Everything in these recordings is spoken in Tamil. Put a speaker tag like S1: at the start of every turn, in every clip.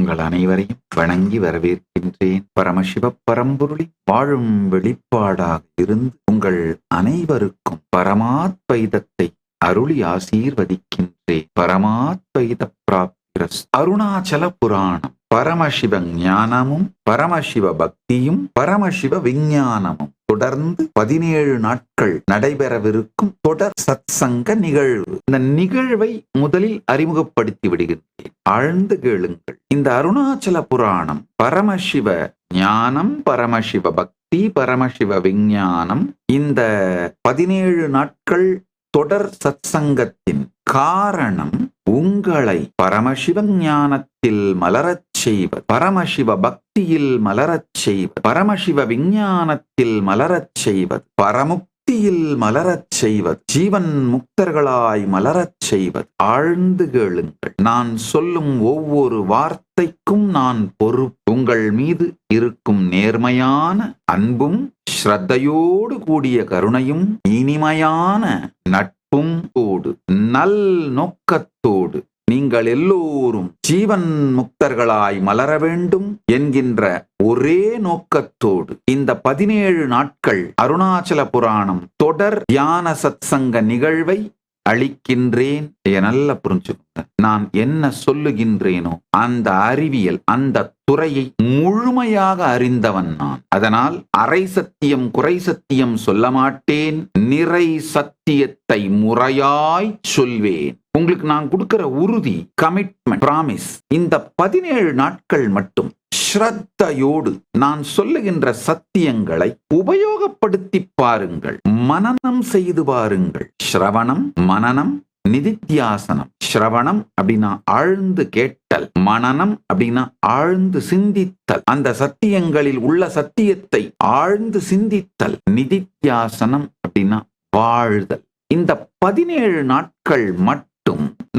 S1: உங்கள் அனைவரையும் வணங்கி வரவேற்கின்றேன். பரமசிவ பரம்பொருளி வாழும் வெளிப்பாடாக இருந்து உங்கள் அனைவருக்கும் பரமாத்வைதத்தை அருளி ஆசீர்வதிக்கின்றேன். பரமாத்வைத பிராப்திரஸ். அருணாச்சல புராணம். பரமசிவ ஞானமும் பரமசிவ பக்தியும் பரமசிவ விஞ்ஞானமும். தொடர்ந்து பதினேழு நாட்கள் நடைபெறவிருக்கும் தொடர் சத்சங்க நிகழ்வு. இந்த நிகழ்வை முதலில் அறிமுகப்படுத்தி விடுகின்றேன். ஆழ்ந்து கேளுங்கள். இந்த அருணாச்சல புராணம் பரமசிவ ஞானம் பரமசிவ பக்தி பரமசிவ விஞ்ஞானம் இந்த பதினேழு நாட்கள் தொடர் சத்சங்கத்தின் காரணம் உங்களை பரமசிவ பக்தியில் மலரச் செய்வ பரமசிவ பக்தியில் மலரச் செய்வ பரமசிவ விஞ்ஞானத்தில் மலரச் செய்வது பரமுக்தியில் மலரச் செய்வது ஜீவன் முக்தர்களாய் மலரச் செய்வது ஆழ்ந்து கேளுங்கள். நான் சொல்லும் ஒவ்வொரு வார்த்தைக்கும் நான் பொறுப்பு. உங்கள் மீது இருக்கும் நேர்மையான அன்பும் ஸ்ரத்தையோடு கூடிய கருணையும் இனிமையான நட்பும் ஓடு நல் நோக்கத்தோடு. நீங்கள் எல்லோரும் ஜீவன் முக்தர்களாய் மலர வேண்டும் என்கின்ற ஒரே நோக்கத்தோடு இந்த பதினேழு நாட்கள் அருணாச்சல புராணம் தொடர் தியான சத்சங்க நிகழ்வை அளிக்கின்றேன். நல்ல நல்லா புரிஞ்சுக்கோங்க. நான் என்ன சொல்லுகின்றேனோ அந்த அறிவியல் அந்த துறையை முழுமையாக அறிந்தவன் நான். அதனால் அரை சத்தியம் குறை சத்தியம் சொல்ல மாட்டேன். நிறை சத்தியத்தை முறையாய் சொல்வேன். உங்களுக்கு நான் கொடுக்கிற உறுதி கமிட்மெண்ட் பிராமிஸ் இந்த பதினேழு நாட்கள் மட்டும் ஸ்ரத்தையோடு நான் சொல்லுகின்ற சத்தியங்களை உபயோகப்படுத்தி பாருங்கள். மனனம் செய்து பாருங்கள் ஸ்ரவணம் மனனம் நிதித்தியாசனம். ஸ்ரவணம் அப்படின்னா ஆழ்ந்து கேட்டல். மனனம் அப்படின்னா ஆழ்ந்து சிந்தித்தல். அந்த சத்தியங்களில் உள்ள சத்தியத்தை ஆழ்ந்து சிந்தித்தல். நிதித்தியாசனம் அப்படின்னா வாழ்தல். இந்த பதினேழு நாட்கள் மட்டும்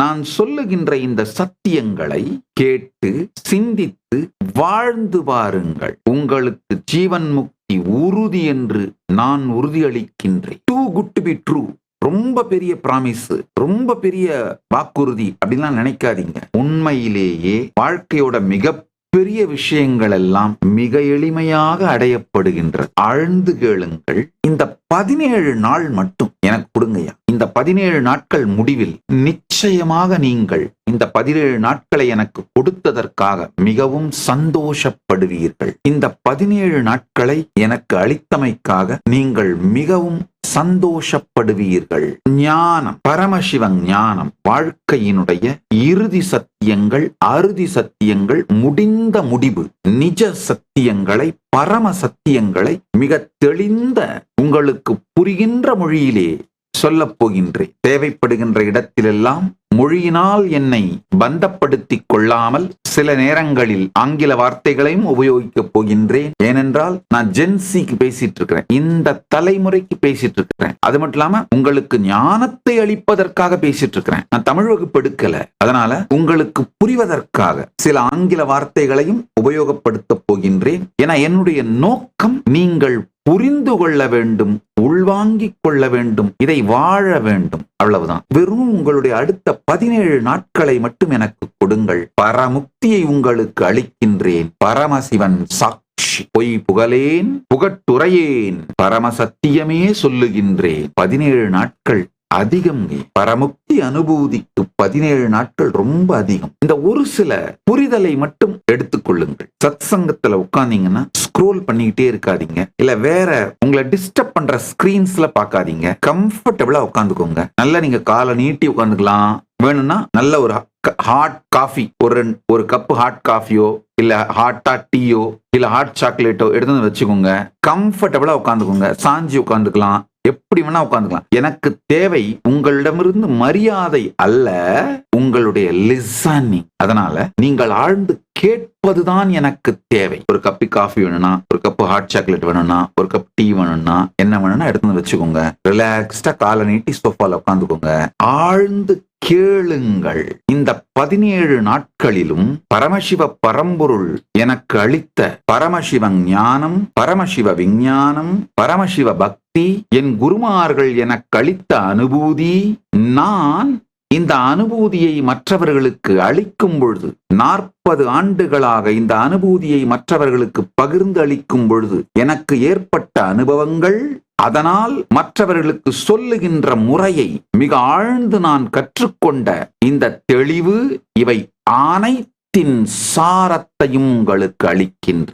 S1: நான் சொல்லுகின்ற இந்த சத்தியங்களை கேட்டு சிந்தித்து வாழ்ந்து பாருங்கள் உங்களுக்கு ஜீவன் முக்தி உறுதி என்று நான் உறுதியளிக்கின்றேன். Too good to be true ரொம்ப பெரிய பிராமிஸ் ரொம்ப பெரிய வாக்குறுதி அப்படின்லாம் நினைக்காதீங்க. உண்மையிலேயே வாழ்க்கையோட மிக பெரிய விஷயங்கள் எல்லாம் மிக எளிமையாக அடையப்படுகின்ற ஆழ்ந்து கேளுங்கள். இந்த பதினேழு நாள் மட்டும் எனக்கு கொடுங்கய்யா. இந்த பதினேழு நாட்கள் முடிவில் நிச்சயமாக நீங்கள் இந்த பதினேழு நாட்களை எனக்கு கொடுத்ததற்காக மிகவும் சந்தோஷப்படுவீர்கள். இந்த பதினேழு நாட்களை எனக்கு அளித்தமைக்காக நீங்கள் மிகவும் சந்தோஷப்படுவீர்கள். ஞானம் பரமசிவ ஞானம் வாழ்க்கையினுடைய இறுதி சத்தியங்கள் அறுதி சத்தியங்கள் முடிந்த முடிவு நிஜ சத்தியங்களை பரம சத்தியங்களை மிக தெளிந்த உங்களுக்கு புரிகின்ற மொழியிலே சொல்லப் போகின்றேன். தேவைப்படுகின்ற இடத்திலெல்லாம் மொழியினால் என்னை பந்தப்படுத்திக் கொள்ளாமல் சில நேரங்களில் ஆங்கில வார்த்தைகளையும் உபயோகிக்கப் போகின்றேன். ஏனென்றால் நான் ஜென்சிக்கு பேசிட்டு இருக்கிறேன் இந்த தலைமுறைக்கு பேசிட்டு இருக்கிறேன் அது மட்டும் இல்லாம உங்களுக்கு ஞானத்தை அளிப்பதற்காக பேசிட்டு இருக்கிறேன் நான் தமிழ் வகுப்பு எடுக்கல. அதனால உங்களுக்கு புரிவதற்காக சில ஆங்கில வார்த்தைகளையும் உபயோகப்படுத்த போகின்றேன். என என்னுடைய நோக்கம் நீங்கள் புரிந்து கொள்ள வேண்டும் உள்வாங்கிக் கொள்ள வேண்டும் இதை வாழ வேண்டும். அவ்வளவுதான். வெறும் உங்களுடைய அடுத்த பதினேழு நாட்களை மட்டும் எனக்கு கொடுங்கள். பரமுக்தியை உங்களுக்கு அளிக்கின்றேன். பரமசிவன் சாட்சி. பொய் புகழேன் புகட்டுரையேன். பரமசத்தியமே சொல்லுகின்றேன். பதினேழு நாட்கள் அதிகம் பரமுக்தி அனுபூதிக்கு பதினேழு நாட்கள் ரொம்ப அதிகம். இந்த ஒரு சில புரிதலை மட்டும் எடுத்துக்கொள்ளுங்கள். சத் சங்கத்துல உட்கார்ந்தீங்கன்னா ஸ்க்ரோல் பண்ணிக்கிட்டே இருக்காதீங்க. இல்ல வேற உங்களை டிஸ்டர்ப் பண்ற ஸ்கிரீன்ஸ்ல பார்க்காதீங்க. கம்ஃபர்டபுளா உட்காந்துக்கோங்க. நல்லா நீங்க காலை நீட்டி உட்காந்துக்கலாம். வேணும்னா நல்ல ஒரு ஹாட் காஃபி ஒரு ஒரு கப்பு ஹாட் காஃபியோ இல்ல ஹாட்டா டீயோ இல்ல ஹாட் சாக்லேட்டோ எடுத்து வந்து வச்சுக்கோங்க. கம்ஃபர்டபுளா உட்காந்துக்கோங்க. சாஞ்சி உட்காந்துக்கலாம். எப்படி வேணா உட்காந்துக்கலாம். எனக்கு தேவை உங்களிடமிருந்து மரியாதை அல்ல உங்களுடைய லிசனிங் அதனால நீங்கள் ஆழ்ந்து கேட்பதுதான் எனக்கு தேவை. ஒரு கப்பு காஃபி வேணும்னா ஒரு கப்பு ஹாட் சாக்லேட் வேணும்னா ஒரு கப் டீ வேணும்னா என்ன வேணும்னா எடுத்து வந்து வச்சுக்கோங்க ரிலாக்ஸ்டா காலை நீட்டி சோஃபால உட்காந்துக்கோங்க. ஆழ்ந்து கேளுங்கள். இந்த பதினேழு நாட்களிலும் பரமசிவ பரம்பொருள் எனக்கு அளித்த பரமசிவ ஞானம் பரமசிவ விஞ்ஞானம் பரமசிவ பக்தி என் குருமார்கள் எனக்கு அளித்த அனுபூதி நான் இந்த அனுபூதியை மற்றவர்களுக்கு அளிக்கும் பொழுது நாற்பது ஆண்டுகளாக இந்த அனுபூதியை மற்றவர்களுக்கு பகிர்ந்து அளிக்கும் பொழுது எனக்கு ஏற்பட்ட அனுபவங்கள் அதனால் மற்றவர்களுக்கு சொல்லுகின்ற முறையை மிக ஆழ்ந்து நான் கற்றுக்கொண்ட இந்த தெளிவு இவை அனைத்தின் சாரத்தையும் உங்களுக்கு அளிக்கின்ற